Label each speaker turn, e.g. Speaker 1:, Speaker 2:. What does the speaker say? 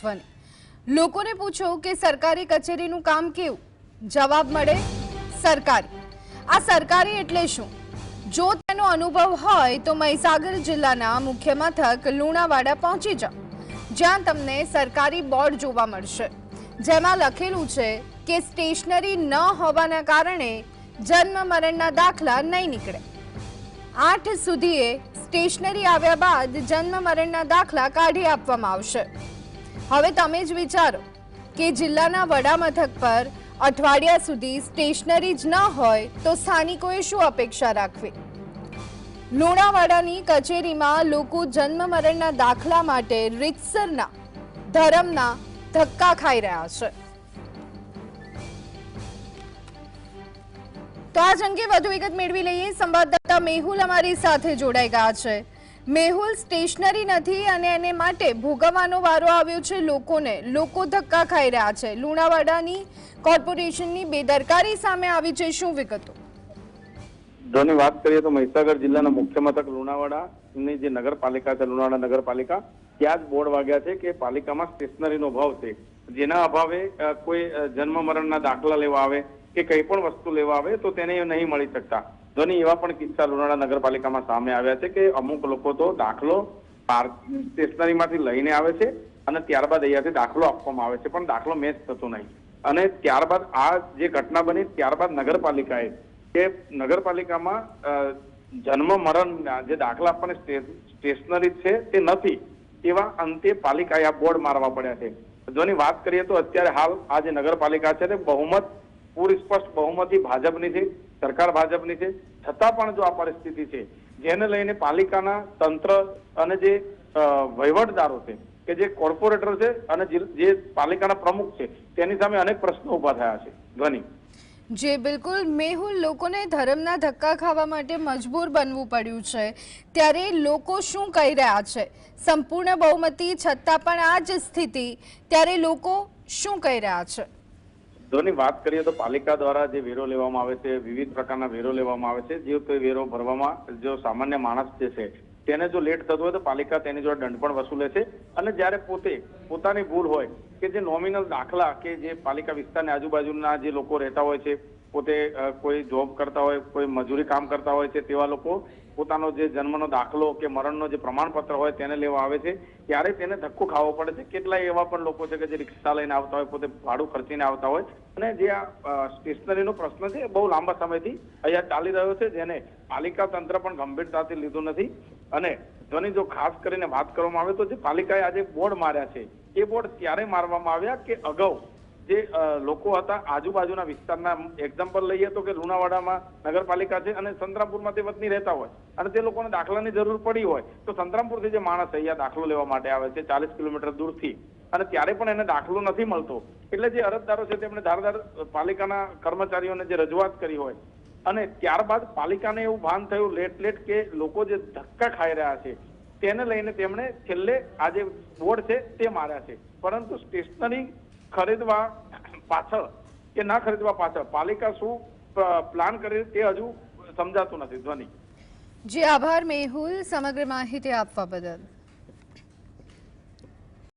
Speaker 1: ધ્વનિ. લોકોને પૂછો કે સરકારી કચેરીનું કામ કેવું? જવાબ મળે, સરકારી. આ સરકારી એટલે શું? જો તેનો અનુભવ હોય તો મહીસાગર જિલ્લાના મુખ્ય મથક લુણાવાડા પહોંચી જાઓ. જ્યાં તમને સરકારી બોર્ડ જોવા મળશે. જેમાં લખેલું છે કે સ્ટેશનરી ન હોવાના કારણે જન્મ મરણના દાખલા નહીં નીકળે. આઠ સુધીએ સ્ટેશનરી આવ્યા બાદ જન્મ મરણના દાખલા કાઢી આપવામાં આવશે. હવે તમે જ વિચારો કે જિલ્લાના વડા મથક પર અઠવાડિયા સુધી સ્ટેશનરી જ ન હોય તો સ્થાનિકોએ શું અપેક્ષા રાખવી? લુણાવાડાની કચેરીમાં લોકો જન્મ મરણના દાખલા માટે રીતસરના, ધરમના ધક્કા ખાઈ રહ્યા છે. તો આજ અંગે વધુ વિગત મેળવી લઈએ. સંવાદદાતા મેહુલ અમારી સાથે જોડાઈ ગયા છે. મેહુલ સ્ટેશનરી નથી અને એને માટે ભોગવવાનો વારો આવ્યો છે લોકોને. લોકો ધક્કા ખાઈ રહ્યા છે. લુણાવાડાની કોર્પોરેશનની બેદરકારી સામે આવી છે. શું વિગતો?
Speaker 2: જોની વાત કરીએ તો મહીસાગર જિલ્લાના મુખ્ય મથક લુણાવાડાની જે નગરપાલિકા છે, લુણાવાડા નગરપાલિકા, ત્યાં જ બોર્ડ વાગ્યા છે કે પાલિકામાં સ્ટેશનરીનો અભાવ છે. જેના અભાવે કોઈ જન્મ મરણના દાખલા લેવા આવે કે કંઈ પણ વસ્તુ લેવા આવે તો તેને નહીં મળી શકતા. ધોની એવા પણ કિસ્સા લુણાવાડા નગરપાલિકામાં સામે આવ્યા છે કે અમુક લોકો તો દાખલો સ્ટેશનરીમાંથી લઈને આવે છે અને ત્યારબાદ અહીંયાથી દાખલો આપવામાં આવે છે, પણ દાખલો મેચ થતો નહીં. અને ત્યારબાદ આ જે ઘટના બની, ત્યારબાદ નગરપાલિકાએ કે નગરપાલિકામાં જન્મ મરણ જે દાખલા આપણને સ્ટે- સ્ટેશનરી છે તે નથી, એવા અંતે પાલિકાએ આ બોર્ડ મારવા પડ્યા છે. જોની વાત કરીએ તો અત્યારે હાલ આ જે નગરપાલિકા છે તે બહુમત પૂરી સ્પષ્ટ બહુમતી ભાજપની છે. સરકાર ભાજપની છે. છતાં પણ જો આ પરિસ્થિતિ છે, જેને લઈને પાલિકાના તંત્ર અને જે વહીવટદારો છે, કે જે કોર્પોરેટર છે અને જે- પાલિકાના પ્રમુખ છે, તેની સામે અનેક પ્રશ્નો ઊભા થયા છે. ધ્વની.
Speaker 1: જે, બિલકુલ. મેહુલ લોકોને ધર્મના ધક્કા ખાવા માટે મજબૂર બનવું પડ્યું છે. ત્યારે લોકો શું કહી રહ્યા છે? સંપૂર્ણ બહુમતી, છતાં પણ આ જ સ્થિતિ. ત્યારે લોકો શું કહી રહ્યા છે?
Speaker 2: ધોની વાત કરીએ તો પાલિકા દ્વારા જે વેરો લેવામાં આવે છે, વિવિધ પ્રકારના વેરો લેવામાં આવે છે, જે કોઈ વેરો ભરવામાં જો સામાન્ય માણસ જે છે, તેને જો લેટ થતું હોય તો પાલિકા તેની જોડે દંડ પણ વસૂલે છે અને જ્યારે પોતે પોતાની ભૂલ હોય કે જે નોમિનલ દાખલા કે જે પાલિકા વિસ્તારની આજુબાજુના જે લોકો રહેતા હોય છે, પોતે કોઈ જોબ કરતા હોય, કોઈ મજૂરી કામ કરતા હોય છે, તેવા લોકો પોતાનો જે જન્મનો દાખલો કે મરણનો જે પ્રમાણપત્ર હોય તેને લેવા આવે છે, ત્યારે તેને ધક્કો ખાવો પડે છે. કેટલાય એવા પણ લોકો છે કે જે રિક્ષા લઈને આવતા હોય, પોતે ભાડું ખર્ચીને આવતા હોય. અને જે આ સ્ટેશનરીનો પ્રશ્ન છે, એ બહુ લાંબા સમયથી અહીંયા ચાલી રહ્યો છે, જેને પાલિકા તંત્ર પણ ગંભીરતાથી લીધું નથી. અને ધ્વની જો ખાસ કરીને વાત કરવામાં આવે તો જે પાલિકાએ આજે બોર્ડ માર્યા છે, એ બોર્ડ ત્યારે મારવામાં આવ્યા કે અગાઉ? જે લોકો હતા આજુબાજુના વિસ્તારના એક્ઝામ્પલ લઈએ તો કે લુણાવાડામાં નગરપાલિકા છે અને સંતરામપુરમાં તે વતની રહેતા હોય. અને તે લોકોને દાખલાની જરૂર પડી હોય. તો સંતરામપુરથી જે માણસ અહીંયા દાખલો લેવા માટે આવે છે, ચાલીસ કિલોમીટર દૂરથી. અને ત્યારે પણ એને દાખલો નથી મળતો. એટલે જે અરજદારો છે, તેમણે ધારદાર પાલિકાના કર્મચારીઓને જે રજૂઆત કરી હોય અને ત્યારબાદ પાલિકાને એવું ભાન થયું લેટ લેટ કે લોકો જે ધક્કા ખાઈ રહ્યા છે, તેને લઈને તેમણે છેલ્લે આ જે બોર્ડ છે તે માર્યા છે. પરંતુ સ્ટેશનરી ખરીદવા પાછળ કે ના ખરીદવા પાછળ પાલિકા શું પ્લાન કરે તે હજુ સમજાતું નથી ધ્વનિ.
Speaker 1: જે, આભાર મેહુલ. સમગ્ર માહિતી આપવા બદલ.